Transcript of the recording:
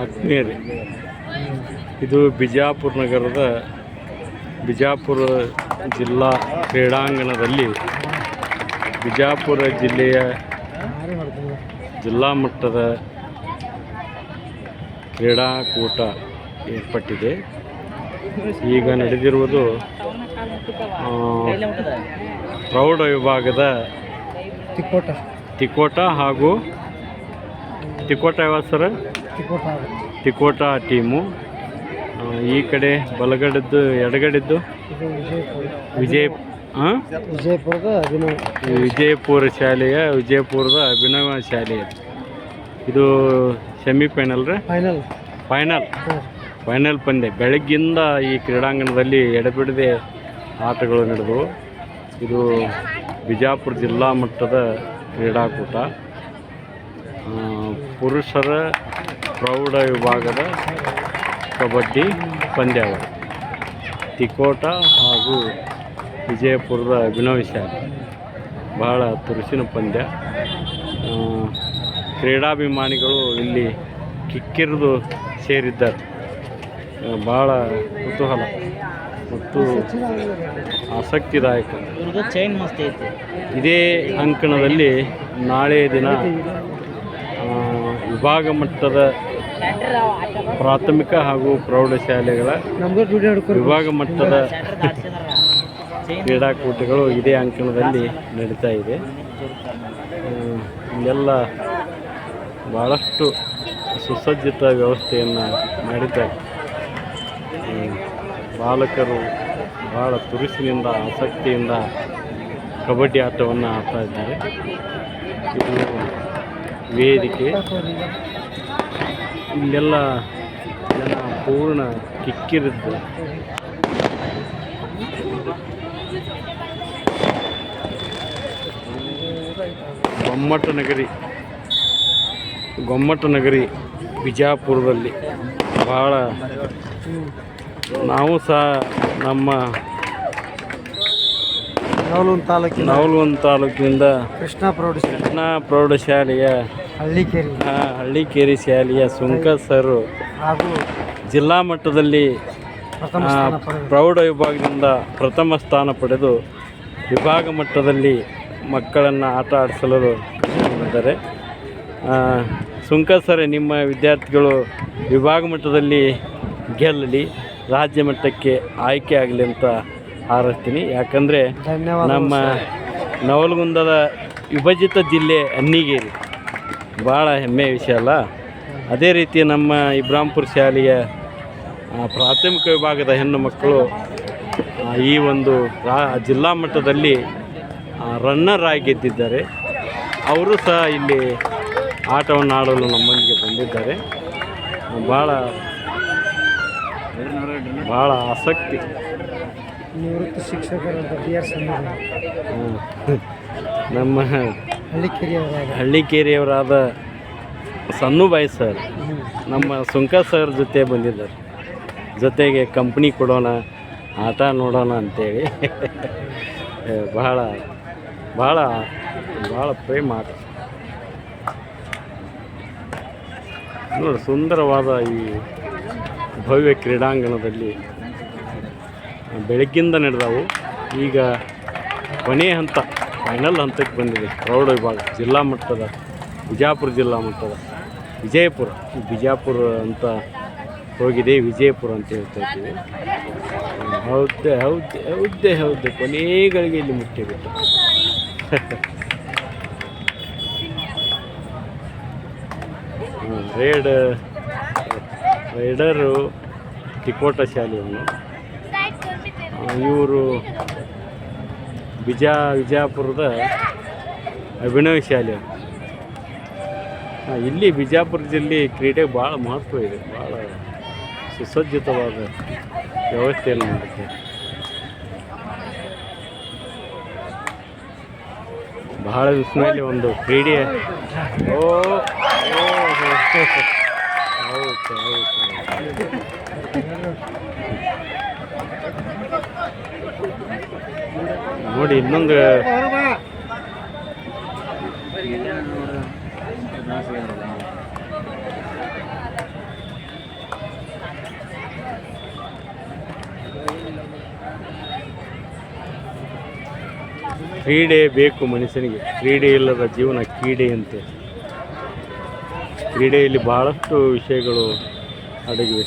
ಆತ್ಮೀಯರೇ ಇದು ಬಿಜಾಪುರ ನಗರದ ಬಿಜಾಪುರ ಜಿಲ್ಲಾ ಕ್ರೀಡಾಂಗಣದಲ್ಲಿ ಬಿಜಾಪುರ ಜಿಲ್ಲೆಯ ಜಿಲ್ಲಾ ಮಟ್ಟದ ಕ್ರೀಡಾಕೂಟ ಏರ್ಪಟ್ಟಿದೆ. ಈಗ ನಡೆದಿರುವುದು ಪ್ರೌಢ ವಿಭಾಗದ ತಿಕ್ಕೋಟ. ತಿಕೋಟ ಹಾಗೂ ತಿಕೋಟ ಯಾವ ಸರ್ ತಿಕೋಟ ಟೀಮು ಈ ಕಡೆ ಬಲಗಡೆದ್ದು ಎಡಗಡೆದ್ದು? ವಿಜಯ ಹಾಂ ವಿಜಯಪುರದ ಅಭಿನವ ವಿಜಯಪುರ ಶಾಲೆಯ ವಿಜಯಪುರದ ಅಭಿನವ ಶಾಲೆಯ ಇದು ಸೆಮಿಫೈನಲ್ ರೀ? ಫೈನಲ್ ಫೈನಲ್ ಫೈನಲ್ ಪಂದ್ಯ. ಬೆಳಗ್ಗಿಂದ ಈ ಕ್ರೀಡಾಂಗಣದಲ್ಲಿ ಎಡಬಿಡದೆ ಆಟಗಳು ನಡೆದವು. ಇದು ಬಿಜಾಪುರ ಜಿಲ್ಲಾ ಮಟ್ಟದ ಕ್ರೀಡಾಕೂಟ. ಪುರುಷರ ಪ್ರೌಢ ವಿಭಾಗದ ಕಬಡ್ಡಿ ಪಂದ್ಯಾವಳಿ. ತಿಕೋಟ ಹಾಗೂ ವಿಜಯಪುರದ ಅಭಿನವ್ ಶಾಲೆ. ಬಹಳ ತುರುಸಿನ ಪಂದ್ಯ. ಕ್ರೀಡಾಭಿಮಾನಿಗಳು ಇಲ್ಲಿ ಕಿಕ್ಕಿರಿದು ಸೇರಿದ್ದಾರೆ. ಭಾಳ ಕುತೂಹಲ ಮತ್ತು ಆಸಕ್ತಿದಾಯಕ. ಇವ್ರದ್ದು ಚೈನ್ ಮಸ್ತ್ ಐತಿ. ಇದೇ ಅಂಕಣದಲ್ಲಿ ನಾಳೆ ದಿನ ವಿಭಾಗ ಮಟ್ಟದ ಪ್ರಾಥಮಿಕ ಹಾಗೂ ಪ್ರೌಢಶಾಲೆಗಳ ವಿಭಾಗ ಮಟ್ಟದ ಕ್ರೀಡಾಕೂಟಗಳು ಇದೇ ಅಂಕಣದಲ್ಲಿ ನಡೀತಾ ಇದೆ. ಇಲ್ಲೆಲ್ಲ ಭಾಳಷ್ಟು ಸುಸಜ್ಜಿತ ವ್ಯವಸ್ಥೆಯನ್ನು ಮಾಡಿದ್ದಾರೆ. ಬಾಲಕರು ಭಾಳ ತುರುಸಿನಿಂದ ಆಸಕ್ತಿಯಿಂದ ಕಬಡ್ಡಿ ಆಟವನ್ನು ಆಡ್ತಾ ಇದ್ದಾರೆ. ಇದು ವೇದಿಕೆ. ಇಲ್ಲೆಲ್ಲ ಜನ ಪೂರ್ಣ ಕಿಕ್ಕಿರುತ್ತೆ ಗೊಮ್ಮಟ ನಗರಿ. ಗೊಮ್ಮಟ ನಗರಿ ಬಿಜಾಪುರದಲ್ಲಿ ಭಾಳ ನಾವು ಸಹ ನಮ್ಮ ನವಲೂನ್ ತಾಲೂಕಿನ ನವಲೂನ್ ತಾಲೂಕಿನಿಂದ ಕೃಷ್ಣ ಪ್ರೌಢಶಾಲೆ. ಕೃಷ್ಣ ಪ್ರೌಢಶಾಲೆಯ ಹಳ್ಳಿಕೇರಿ. ಹಳ್ಳಿಕೇರಿ ಶಾಲೆಯ ಸುಂಕ ಸರ್. ಹಾಗೂ ಜಿಲ್ಲಾ ಮಟ್ಟದಲ್ಲಿ ಪ್ರೌಢ ವಿಭಾಗದಿಂದ ಪ್ರಥಮ ಸ್ಥಾನ ಪಡೆದು ವಿಭಾಗ ಮಟ್ಟದಲ್ಲಿ ಮಕ್ಕಳನ್ನು ಆಟ ಆಡಿಸಲು ಇದ್ದಾರೆ ಸುಂಕ ಸರ್ ನಿಮ್ಮ ವಿದ್ಯಾರ್ಥಿಗಳು ವಿಭಾಗ ಮಟ್ಟದಲ್ಲಿ ಗೆಲ್ಲಲಿ ರಾಜ್ಯ ಮಟ್ಟಕ್ಕೆ ಆಯ್ಕೆ ಆಗಲಿ ಅಂತ ಹಾರೈಸ್ತೀನಿ. ಯಾಕಂದರೆ ನಮ್ಮ ನವಲಗುಂದದ ವಿಭಜಿತ ಜಿಲ್ಲೆ ಅನ್ನಿಗೇರಿ. ಭಾಳ ಹೆಮ್ಮೆಯ ವಿಷಯ ಅಲ್ಲ? ಅದೇ ರೀತಿ ನಮ್ಮ ಇಬ್ರಾಂಪುರ ಶಾಲೆಯ ಪ್ರಾಥಮಿಕ ವಿಭಾಗದ ಹೆಣ್ಣು ಮಕ್ಕಳು ಈ ಒಂದು ರಾ ಜಿಲ್ಲಾ ಮಟ್ಟದಲ್ಲಿ ರನ್ನರ್ ಆಗಿ ಗೆದ್ದಿದ್ದಾರೆ. ಅವರು ಸಹ ಇಲ್ಲಿ ಆಟವನ್ನು ಆಡಲು ನಮ್ಮೊಂದಿಗೆ ಬಂದಿದ್ದಾರೆ. ಭಾಳ ಭಾಳ ಆಸಕ್ತಿ. ನಿವೃತ್ತ ಶಿಕ್ಷಕರ ಬಗ್ಗೆ ನಮ್ಮ ಹಳ್ಳಿಕೇರಿಯವರಾದ ಹಳ್ಳಿಕೇರಿಯವರಾದ ಸಣ್ಣುಬಾಯಿ ಸರ್, ನಮ್ಮ ಸುಂಕ ಸರ್ ಜೊತೆ ಬಂದಿದ್ದಾರೆ. ಜೊತೆಗೆ ಕಂಪ್ನಿ ಕೊಡೋಣ, ಆಟ ನೋಡೋಣ ಅಂತೇಳಿ. ಭಾಳ ಬಹಳ ಭಾಳ ಭಾಳ ಪ್ರೇಮ ಆಟ ನೋಡಿ, ಸುಂದರವಾದ ಈ ಭವ್ಯ ಕ್ರೀಡಾಂಗಣದಲ್ಲಿ ಬೆಳಗ್ಗಿಂದ ನಡೆದವು. ಈಗ ಕೊನೆಯ ಹಂತ. ಫೈನಲ್ ಹಂತಕ್ಕೆ ಬಂದಿದೆ. ಪ್ರೌಢ ವಿಭಾಗ ಜಿಲ್ಲಾ ಮಟ್ಟದ ಬಿಜಾಪುರ ಜಿಲ್ಲಾ ಮಟ್ಟದ. ವಿಜಯಪುರ ಬಿಜಾಪುರ ಅಂತ ಹೋಗಿದೆ ವಿಜಯಪುರ ಅಂತ ಹೇಳ್ತಾ ಇದ್ದೀವಿ. ಹೌದೇ ಹೌದೇ ಹೌದೇ ಹೌದೇ. ಕೊನೆಗಳಿಗೆ ಇಲ್ಲಿ ಮುಟ್ಟಿಬಿಟ್ಟು ರೇಡ್ ರೈಡರು ತಿಕೋಟ ಶಾಲೆಯನ್ನು. ಇವರು ಬಿಜಾ ವಿಜಯಪುರದ ಅಭಿನವ ಶಾಲೆ. ಇಲ್ಲಿ ಬಿಜಾಪುರ ಜಿಲ್ಲೆ ಕ್ರೀಡೆಗೆ ಭಾಳ ಮಹತ್ವ ಇದೆ. ಭಾಳ ಸುಸಜ್ಜಿತವಾದ ವ್ಯವಸ್ಥೆಯಲ್ಲಿ ಮಾಡುತ್ತೆ ಬಹಳ ದಿವಸದಲ್ಲಿ ಒಂದು ಕ್ರೀಡೆ. ಓ. ಹೌದು ಹೌದು. ನೋಡಿ ಇನ್ನೊಂದು ಕ್ರೀಡೆ ಬೇಕು ಮನುಷ್ಯನಿಗೆ. ಕ್ರೀಡೆ ಇಲ್ಲದ ಜೀವನ ಕ್ರೀಡೆಯಂತೆ ಕ್ರೀಡೆಯಲ್ಲಿ ಬಹಳಷ್ಟು ವಿಷಯಗಳು ಅಡಗಿವೆ.